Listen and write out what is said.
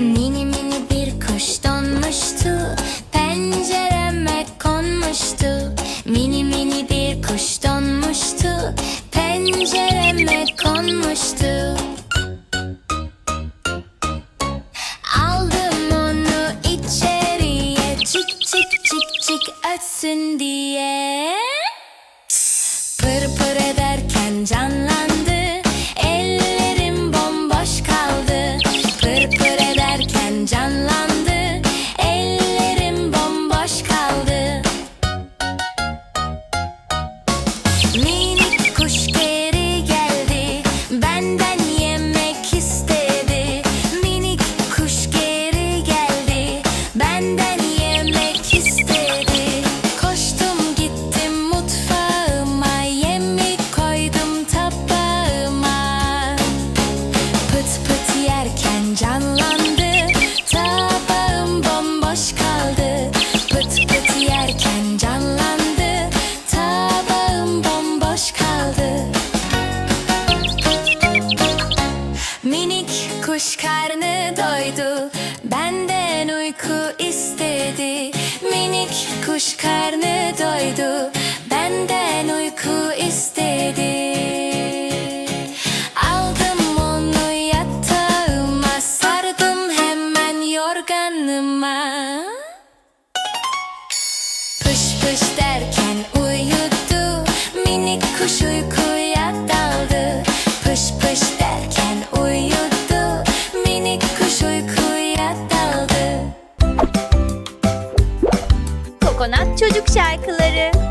Mini mini bir kuş donmuştu Pencereme konmuştu. Mini mini bir kuş donmuştu Pencereme konmuştu. Aldım onu içeriye Çık çık çık çık ötsün diye. Pır pır ederken canlar canlandı. Tabağım bomboş kaldı. Pıt pıt yerken canlandı. Tabağım bomboş kaldı. Minik kuş karnı doydu. Benden uyku istedi. Minik kuş karnı doydu yorganıma Pış pış derken uyudu Minik kuş uykuya daldı. Pış pış derken uyudu Minik kuş uykuya daldı. Kokonat Çocuk Şarkıları